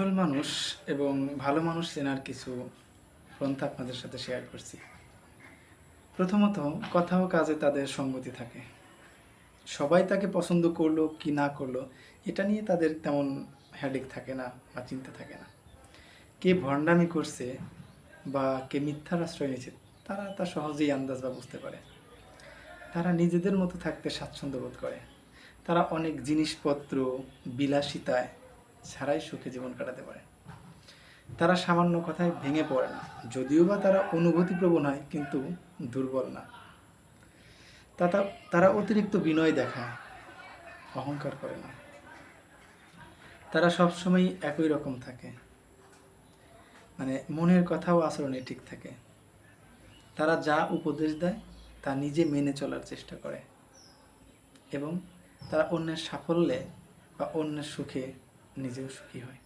আসল মানুষ এবং ভালো মানুষ চেনার কিছু পন্থা আপনাদের সাথে শেয়ার করছি। প্রথমত, কথা ও কাজে তাদের সঙ্গতি থাকে। সবাই তাকে পছন্দ করল কি না করল, এটা নিয়ে তাদের তেমন হ্যাডিক থাকে না বা চিন্তা থাকে না। কে ভণ্ডামি করছে বা কে মিথ্যার আশ্রয় নিয়েছে, তারা তা সহজেই আন্দাজ বা বুঝতে পারে। তারা নিজেদের মতো থাকতে স্বাচ্ছন্দ্য বোধ করে। তারা অনেক জিনিসপত্র বিলাসিতায় ছাড়াই সুখে জীবন কাটাতে পারে। তারা সামান্য কথায় ভেঙে পড়ে না। যদিও বা তারা অনুভূতিপ্রবণ হয়, কিন্তু দুর্বল না। তারা অতিরিক্ত বিনয় দেখায়, অহংকার করে না। তারা সবসময় একই রকম থাকে। মানে মনের কথাও আচরণে ঠিক থাকে। তারা যা উপদেশ দেয়, তা নিজে মেনে চলার চেষ্টা করে। এবং তারা অন্যের সাফল্যে বা অন্যের সুখে নিজেও সুখী হয়।